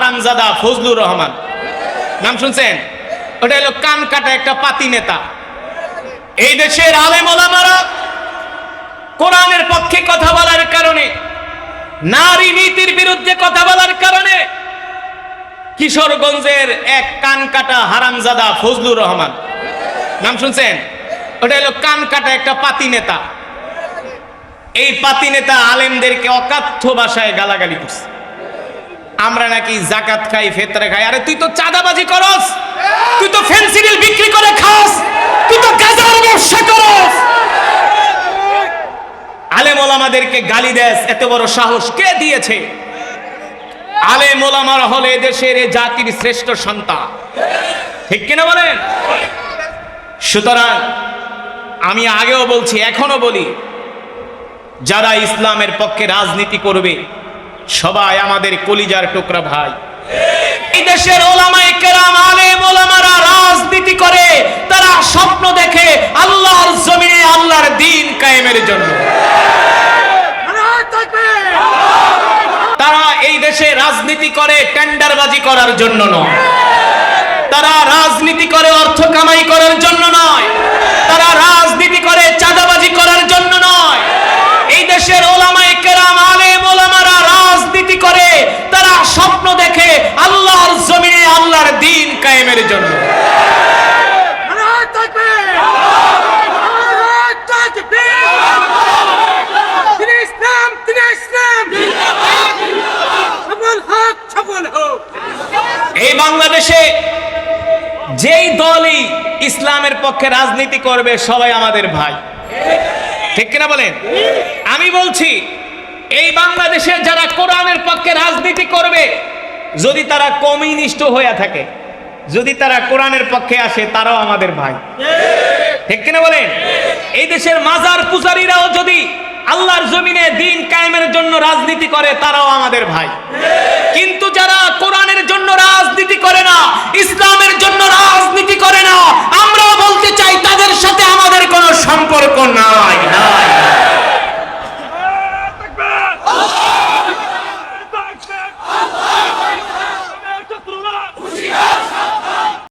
হারামজাদা ফজলুর রহমান। নাম শুনছেন? ওটা হলো কান কাটা একটা পাতি নেতা। এই দেশের আলেম ওলামারা কোরআনের পক্ষে কথা বলার কারণে, নারী নীতির বিরুদ্ধে কথা বলার কারণে কিশোরগঞ্জের এক কান কাটা হারামজাদা ফজলুর রহমান। নাম শুনছেন? ওটা হলো কান কাটা একটা পাতি নেতা। এই পাতি নেতা আলেমদেরকে অকাথ্য ভাষায় গালাগালি করছে। আমরা নাকি জাকাত খাই, ফেতরে খাই। আরে তুই তো চাঁদাবাজি করস। তুই তো ফেন্সিডিল বিক্রি করে খাস। তুই তো গাজার ব্যবসা করস। আলেম ওলামাদেরকে গালি দেস, এত বড় সাহস কে দিয়েছে? আলেম ওলামার হলে দেশের এ জাতির শ্রেষ্ঠ সন্তান। ঠিক কিনা বলেন? সুতরাং আমি আগেও বলছি, এখনও বলি, যারা ইসলামের পক্ষে রাজনীতি করবে সবাই আমাদের কলিজার টুকরা ভাই। দেশের ওলামায়ে কেরাম, আলেম ওলামারা রাজনীতি করে, তারা স্বপ্ন দেখে আল্লাহর জমিনে আল্লাহর দিন কায়েমের জন্য। তারা এই দেশে রাজনীতি করে টেন্ডারবাজি করার জন্য নয়। তারা রাজনীতি করে অর্থ কামাই করার জন্য কায়েমের জন্য। এই বাংলাদেশে যেই দলই ইসলামের পক্ষে রাজনীতি করবে সবাই আমাদের ভাই। ঠিক কিনা বলেন? আমি বলছি এই বাংলাদেশে যারা কোরআনের পক্ষে রাজনীতি করবে যদি তারা কমিউনিস্ট হয়ে থাকে যদি তারা কোরআনের পক্ষে আসে, তারাও আমাদের ভাই। ঠিক কিনা বলেন? এই দেশের মাজার পূজারীরাও যদি আল্লাহর জমিনে দিন কায়েমের জন্য রাজনীতি করে, তারাও আমাদের ভাই।